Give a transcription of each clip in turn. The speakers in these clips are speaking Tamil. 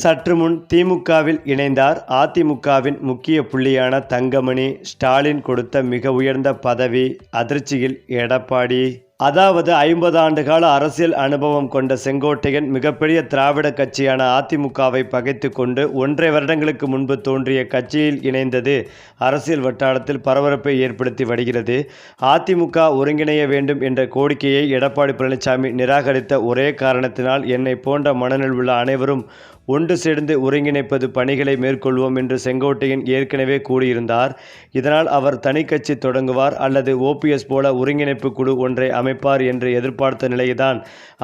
சற்று முன் திமுகவில் இணைந்தார். அதிமுகவின் முக்கிய புள்ளியான தங்கமணி ஸ்டாலின் கொடுத்த மிக உயர்ந்த பதவி அதிர்ச்சியில் எடப்பாடி. அதாவது ஐம்பது ஆண்டு கால அரசியல் அனுபவம் கொண்ட செங்கோட்டையன் மிகப்பெரிய திராவிட கட்சியான அதிமுகவை பகைத்து கொண்டு ஒன்றை வருடங்களுக்கு முன்பு தோன்றிய கட்சியில் இணைந்தது அரசியல் வட்டாரத்தில் பரபரப்பை ஏற்படுத்தி வருகிறது. அதிமுக ஒருங்கிணைய வேண்டும் என்ற கோரிக்கையை எடப்பாடி பழனிசாமி நிராகரித்த ஒரே காரணத்தினால் என்னை போன்ற மனநில் உள்ள அனைவரும் ஒன்று சேர்ந்து ஒருங்கிணைப்பது பணிகளை மேற்கொள்வோம் என்று செங்கோட்டையன் ஏற்கனவே கூறியிருந்தார். இதனால் அவர் தனி கட்சி தொடங்குவார் அல்லது ஓபிஎஸ் போல ஒருங்கிணைப்பு குழு ஒன்றை அமைப்பார் என்று எதிர்பார்த்த நிலைதான்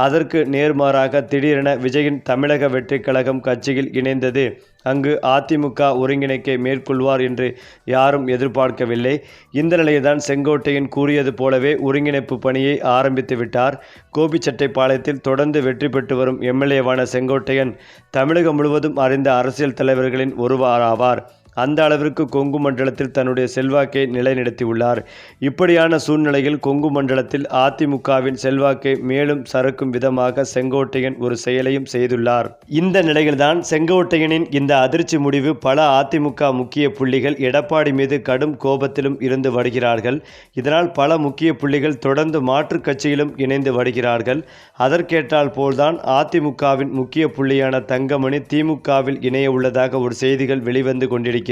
அதற்கு நேர்மாறாக திடீரென விஜயின் தமிழக வெற்றி கழகம் கட்சியில் இணைந்தது. அங்கு அதிமுக ஒருங்கிணைக்கை மேற்கொள்வார் என்று யாரும் எதிர்பார்க்கவில்லை. இந்த நிலையில்தான் செங்கோட்டையன் கூறியது போலவே ஒருங்கிணைப்பு பணியை ஆரம்பித்து விட்டார். கோபிச்செட்டிப்பாளையத்தில் தொடர்ந்து வெற்றி பெற்று வரும் எம்எல்ஏவான செங்கோட்டையன் தமிழகம் முழுவதும் அறிந்த அரசியல் தலைவர்களின் ஒருவர் ஆவார் அந்த அளவிற்கு கொங்கு மண்டலத்தில் தன்னுடைய செல்வாக்கை நிலைநிறுத்தியுள்ளார். இப்படியான சூழ்நிலையில் கொங்கு மண்டலத்தில் அதிமுகவின் செல்வாக்கை மேலும் சறுக்கும் விதமாக செங்கோட்டையன் ஒரு செயலையும் செய்துள்ளார். இந்த நிலையில்தான் செங்கோட்டையனின் இந்த அதிர்ச்சி முடிவு பல அதிமுக முக்கிய புள்ளிகள் எடப்பாடி மீது கடும் கோபத்திலும் இருந்து வருகிறார்கள். இதனால் பல முக்கிய புள்ளிகள் தொடர்ந்து மாற்றுக் கட்சியிலும் இணைந்து வருகிறார்கள். அதற்கேற்றால் போல்தான் அதிமுகவின் முக்கிய புள்ளியான தங்கமணி திமுகவில் இணைய உள்ளதாக ஒரு செய்திகள் வெளிவந்து கொண்டிருக்கிறது.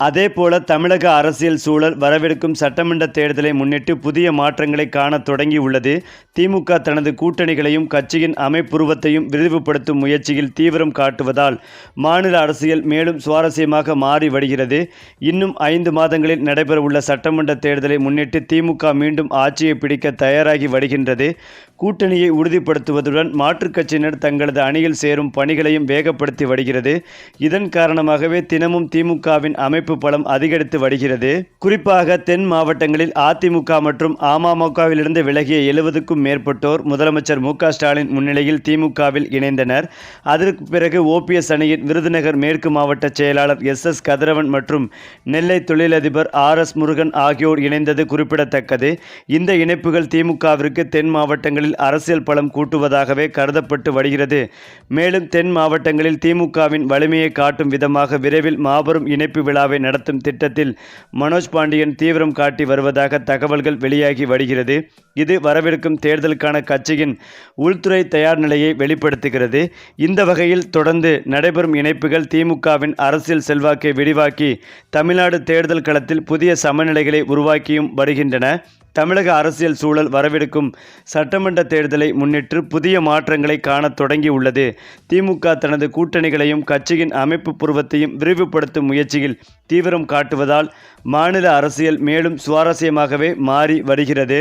அதேபோல தமிழக அரசியல் சூழல் வரவிருக்கும் சட்டமன்ற தேர்தலை முன்னிட்டு புதிய மாற்றங்களை காண தொடங்கியுள்ளது திமுக தனது கூட்டணிகளையும் கட்சியின் அமைப்புருவத்தையும் விரிவுபடுத்தும் முயற்சியில் தீவிரம் காட்டுவதால் மாநில அரசியல் மேலும் சுவாரஸ்யமாக மாறி வருகிறது. இன்னும் ஐந்து மாதங்களில் நடைபெறவுள்ள சட்டமன்ற தேர்தலை முன்னிட்டு திமுக மீண்டும் ஆட்சியை பிடிக்க தயாராகி வருகின்றது. கூட்டணியை உறுதிப்படுத்துவதுடன் மாற்றுக் கட்சியினர் தங்களது அணியில் சேரும் பணிகளையும் வேகப்படுத்தி வருகிறது. இதன் காரணமாகவே தினமும் திமுகவின் அமைப்பு பலம் அதிகரித்து வருகிறது. குறிப்பாக தென் மாவட்டங்களில் அதிமுக மற்றும் அமமுகவிலிருந்து விலகிய எழுபதுக்கும் மேற்பட்டோர் முதலமைச்சர் மு ஸ்டாலின் முன்னிலையில் திமுகவில் இணைந்தனர். அதற்கு பிறகு ஓபிஎஸ் அணியின் விருதுநகர் மேற்கு மாவட்ட செயலாளர் எஸ் எஸ் கதிரவன் மற்றும் நெல்லை தொழிலதிபர் ஆர் எஸ் முருகன் ஆகியோர் இணைந்தது குறிப்பிடத்தக்கது. இந்த இணைப்புகள் திமுகவிற்கு தென் மாவட்டங்களில் அரசியல் பலம் கூட்டுவதாகவே கருதப்பட்டு வருகிறது. மேலும் தென் மாவட்டங்களில் திமுகவின் வலிமையை காட்டும் விதமாக விரைவில் மாபெரும் இணைப்பு விழாவை நடத்தும் திட்டத்தில் மனோஜ் பாண்டியன் தீவிரம் காட்டி வருவதாக தகவல்கள் வெளியாகி வருகிறது. இது வரவிருக்கும் தேர்தலுக்கான கட்சியின் உள்துறை தயார் நிலையை வெளிப்படுத்துகிறது. இந்த வகையில் தொடர்ந்து நடைபெறும் இணைப்புகள் திமுகவின் அரசியல் செல்வாக்கை விரிவாக்கி தமிழ்நாடு தேர்தல் களத்தில் புதிய சமநிலைகளை உருவாக்கியும் வருகின்றன. தமிழக அரசியல் சூழல் வரவிருக்கும் சட்டமன்ற தேர்தலை முன்னிட்டு புதிய மாற்றங்களை காணத் தொடங்கியுள்ளது. திமுக தனது கூட்டணிகளையும் கட்சியின் அமைப்பு புருவத்தையும் விரிவுபடுத்தும் முயற்சியில் தீவிரம் காட்டுவதால் மாநில அரசியல் மேலும் சுவாரஸ்யமாகவே மாறி வருகிறது.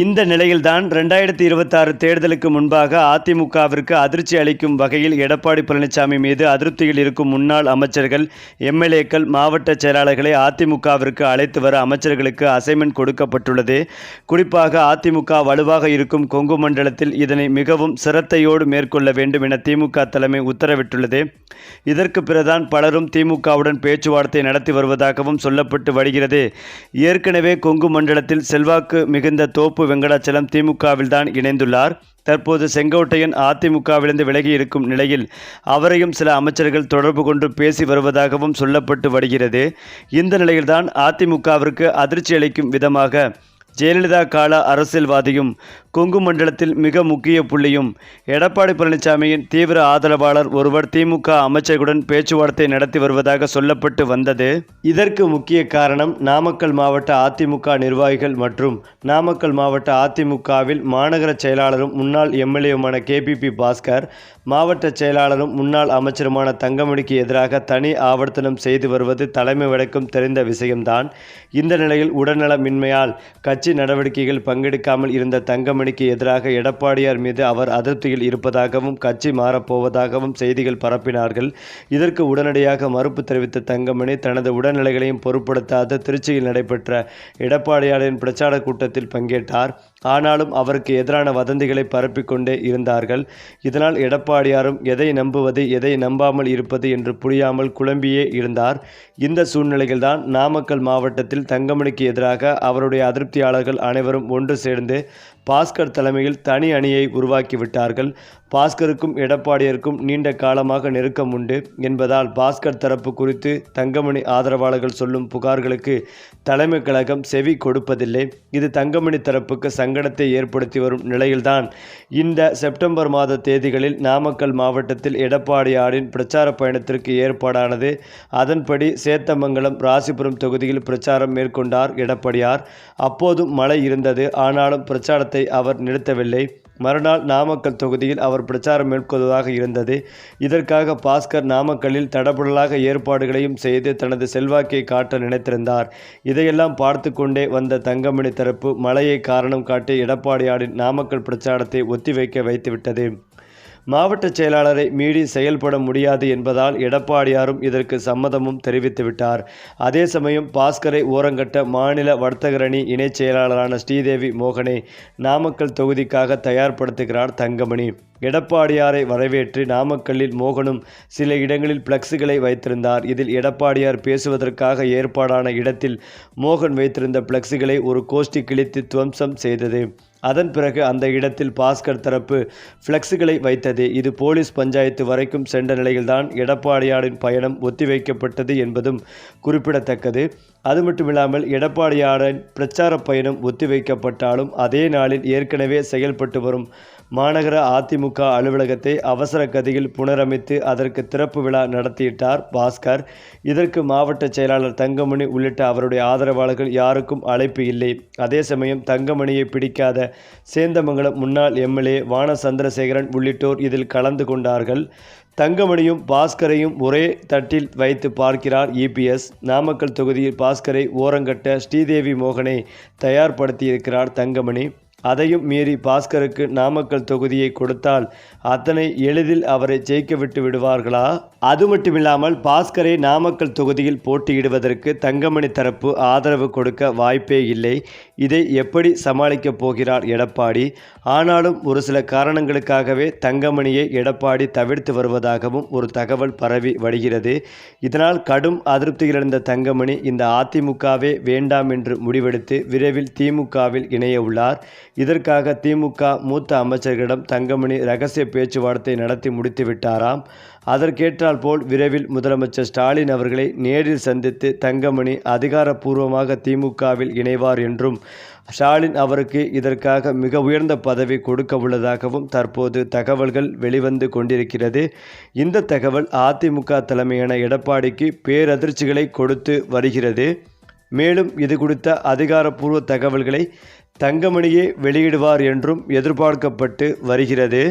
இந்த நிலையில்தான் ரெண்டாயிரத்தி இருபத்தாறு தேர்தலுக்கு முன்பாக அதிமுகவிற்கு அதிர்ச்சி அளிக்கும் வகையில் எடப்பாடி பழனிசாமி மீது அதிருப்தியில் இருக்கும் முன்னாள் அமைச்சர்கள் எம்எல்ஏக்கள் மாவட்ட செயலாளர்களை அதிமுகவிற்கு அழைத்து வர அமைச்சர்களுக்கு அசைன்மெண்ட் கொடுக்கப்பட்டுள்ளது. குறிப்பாக அதிமுக வலுவாக இருக்கும் கொங்கு மண்டலத்தில் இதனை மிகவும் சிரத்தையோடு மேற்கொள்ள வேண்டும் என திமுக தலைமை உத்தரவிட்டுள்ளது. இதற்கு பிறதான் பலரும் திமுகவுடன் பேச்சுவார்த்தை நடத்தி வருவதாகவும் சொல்லப்பட்டு வருகிறது. ஏற்கனவே கொங்கு மண்டலத்தில் செல்வாக்கு மிகுந்த தோப்பு வெங்கடாச்சலம் திமுகவில் தான் இணைந்துள்ளார். தற்போது செங்கோட்டையன் அதிமுகவிலிருந்து விலகி இருக்கும் நிலையில் அவரையும் சில அமைச்சர்கள் தொடர்பு கொண்டு பேசி வருவதாகவும் சொல்லப்பட்டு வருகிறது. இந்த நிலையில்தான் அதிமுகவிற்கு அதிர்ச்சி அளிக்கும் விதமாக ஜெயலலிதா கால அரசியல்வாதியும் கொங்கு மண்டலத்தில் மிக முக்கிய புள்ளியும் எடப்பாடி பழனிசாமியின் தீவிர ஆதரவாளர் ஒருவர் திமுக அமைச்சர்களுடன் பேச்சுவார்த்தை நடத்தி வருவதாக சொல்லப்பட்டு வந்தது. இதற்கு முக்கிய காரணம் நாமக்கல் மாவட்ட அதிமுக நிர்வாகிகள் மற்றும் நாமக்கல் மாவட்ட அதிமுகவில் மாநகர செயலாளரும் முன்னாள் எம்எல்ஏவுமான கேபிபி பாஸ்கர் மாவட்ட செயலாளரும் முன்னாள் அமைச்சருமான தங்கமணிக்கு எதிராக தனி ஆவர்த்தனம் செய்து வருவது தலைமை வழக்கம் தெரிந்த விஷயம்தான். இந்த நிலையில் உடல்நலமின்மையால் கட்சி நடவடிக்கைகள் பங்கெடுக்காமல் இருந்த தங்கமணி வேலுமணிக்கு எதிராக எடப்பாடியார் மீது அவர் அதிருப்தியில் இருப்பதாகவும் கட்சி மாறப்போவதாகவும் செய்திகள் பரப்பினார்கள். இதற்கு உடனடியாக மறுப்பு தெரிவித்த தங்கமணி தனது உடல்நிலைகளையும் பொருட்படுத்தாத திருச்சியில் நடைபெற்ற எடப்பாடியாரின் பிரச்சார கூட்டத்தில் பங்கேற்றார். ஆனாலும் அவருக்கு எதிரான வதந்திகளை பரப்பிக்கொண்டே இருந்தார்கள். இதனால் எடப்பாடியாரும் எதை நம்புவது எதை நம்பாமல் இருப்பது என்று புரியாமல் குழம்பியே இருந்தார். இந்த சூழ்நிலையில்தான் நாமக்கல் மாவட்டத்தில் தங்கமணிக்கு எதிராக அவருடைய அதிருப்தியாளர்கள் அனைவரும் ஒன்று சேர்ந்து பாஸ்கர் தலைமையில் தனி அணியை உருவாக்கிவிட்டார்கள். பாஸ்கருக்கும் எடப்பாடியருக்கும் நீண்ட காலமாக நெருக்கம் உண்டு என்பதால் பாஸ்கர் தரப்பு குறித்து தங்கமணி ஆதரவாளர்கள் சொல்லும் புகார்களுக்கு தலைமை கழகம் செவி கொடுப்பதில்லை. இது தங்கமணி தரப்புக்கு சங்கடத்தை ஏற்படுத்தி வரும் நிலையில்தான். இந்த செப்டம்பர் மாத தேதிகளில் நாமக்கல் மாவட்டத்தில் எடப்பாடியாரின் பிரச்சார பயணத்திற்கு ஏற்பாடானது. அதன்படி சேத்தமங்கலம் ராசிபுரம் தொகுதியில் பிரச்சாரம் மேற்கொண்டார் எடப்பாடியார். அப்போதும் மழை இருந்தது. ஆனாலும் பிரச்சாரத்தை அவர் நிறுத்தவில்லை. மறுநாள் நாமக்கல் தொகுதியில் அவர் பிரச்சாரம் மேற்கொள்வதாக இருந்தது. இதற்காக பாஸ்கர் நாமக்கல்லில் தடபுடலாக ஏற்பாடுகளையும் செய்து தனது செல்வாக்கை காட்ட நினைத்திருந்தார். இதையெல்லாம் பார்த்து கொண்டே வந்த தங்கமணி தரப்பு மழையை காரணம் காட்டி எடப்பாடியாரின் நாமக்கல் பிரச்சாரத்தை ஒத்திவைக்க வைத்துவிட்டது. மாவட்ட செயலாளரை மீறி செயல்பட முடியாது என்பதால் எடப்பாடியாரும் இதற்கு சம்மதமும் தெரிவித்துவிட்டார். அதே சமயம் பாஸ்கரை ஓரங்கட்ட மாநில வர்த்தகரணி இணைச் செயலாளரான ஸ்ரீதேவி மோகனை நாமக்கல் தொகுதிக்காக தயார்படுத்துகிறார் தங்கமணி. எடப்பாடியாரை வரவேற்று நாமக்கல்லில் மோகனும் சில இடங்களில் பிளக்ஸுகளை வைத்திருந்தார். இதில் எடப்பாடியார் பேசுவதற்காக ஏற்பாடான இடத்தில் மோகன் வைத்திருந்த பிளக்ஸுகளை ஒரு கோஷ்டி கிழித்து துவம்சம் செய்தது. அதன் பிறகு அந்த இடத்தில் பாஸ்கர் தரப்பு ஃப்ளெக்ஸுகளை வைத்தது. இது போலீஸ் பஞ்சாயத்து வரைக்கும் சென்ற நிலையில்தான் எடப்பாடியாரின் பயணம் ஒத்திவைக்கப்பட்டது என்பதும் குறிப்பிடத்தக்கது. அது மட்டுமில்லாமல் எடப்பாடியாரின் பிரச்சார பயணம் ஒத்திவைக்கப்பட்டாலும் அதே நாளில் ஏற்கனவே செயல்பட்டு வரும் மாநகர அதிமுக அலுவலகத்தை அவசர கதியில் புனரமைத்து அதற்கு திறப்பு விழா நடத்தியிட்டார் பாஸ்கர். இதற்கு மாவட்ட செயலாளர் தங்கமணி உள்ளிட்ட அவருடைய ஆதரவாளர்கள் யாருக்கும் அழைப்பு இல்லை. அதே சமயம் தங்கமணியை பிடிக்காத சேந்தமங்கலம் முன்னாள் எம்எல்ஏ வான சந்திரசேகரன் உள்ளிட்டோர் இதில் கலந்து கொண்டார்கள். தங்கமணியும் பாஸ்கரையும் ஒரே தட்டில் வைத்து பார்க்கிறார் இபிஎஸ் நாமக்கல் தொகுதியில் பாஸ்கரை ஓரங்கட்ட ஸ்ரீதேவி மோகனை தயார்படுத்தியிருக்கிறார் தங்கமணி. அதையும் மீறி பாஸ்கருக்கு நாமக்கல் தொகுதியை கொடுத்தால் அத்தனை எளிதில் அவரை ஜெயிக்க விட்டு விடுவார்களா? அது மட்டுமில்லாமல் பாஸ்கரை நாமக்கல் தொகுதியில் போட்டியிடுவதற்கு தங்கமணி தரப்பு ஆதரவு கொடுக்க வாய்ப்பே இல்லை. இதை எப்படி சமாளிக்கப் போகிறார் எடப்பாடி? ஆனாலும் ஒரு சில காரணங்களுக்காகவே தங்கமணியை எடப்பாடி தவிர்த்து வருவதாகவும் ஒரு தகவல் பரவி வருகிறது. இதனால் கடும் அதிருப்தியிலிருந்த தங்கமணி இந்த அதிமுகவே வேண்டாம் என்று முடிவெடுத்து விரைவில் திமுகவில் இணைய உள்ளார் இதற்காக திமுக மூத்த அமைச்சர்களிடம் தங்கமணி ரகசிய பேச்சுவார்த்தை நடத்தி முடித்துவிட்டாராம் அதற்கேற்றால் போல் விரைவில் முதலமைச்சர் ஸ்டாலின் அவர்களை நேரில் சந்தித்து தங்கமணி அதிகாரப்பூர்வமாக திமுகவில் இணைவார் என்றும் ஸ்டாலின் அவருக்கு இதற்காக மிக உயர்ந்த பதவி கொடுக்க உள்ளதாகவும் தற்போது தகவல்கள் வெளிவந்து கொண்டிருக்கிறது. இந்த தகவல் அதிமுக தலைமையான எடப்பாடிக்கு பேரதிர்ச்சிகளை கொடுத்து வருகிறது. மேலும் இது குறித்த அதிகாரப்பூர்வ தகவல்களை தங்கமணியே வெளியிடுவார் என்றும் எதிர்பார்க்கப்பட்டு வருகிறது.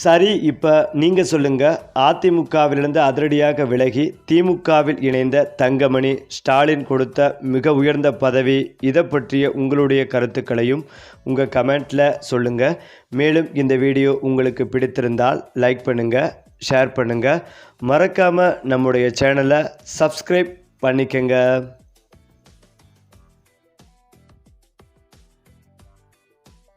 சரி இப்போ நீங்கள் சொல்லுங்கள் அதிமுகவிலிருந்து அதிரடியாக விலகி திமுகவில் இணைந்த தங்கமணி ஸ்டாலின் கொடுத்த மிக உயர்ந்த பதவி இதை பற்றிய உங்களுடைய கருத்துக்களையும் உங்கள் கமெண்ட்டில் சொல்லுங்கள் மேலும் இந்த வீடியோ உங்களுக்கு பிடித்திருந்தால் லைக் பண்ணுங்கள் ஷேர் பண்ணுங்கள் மறக்காமல் நம்முடைய சேனலை சப்ஸ்கிரைப் பண்ணிக்கங்க.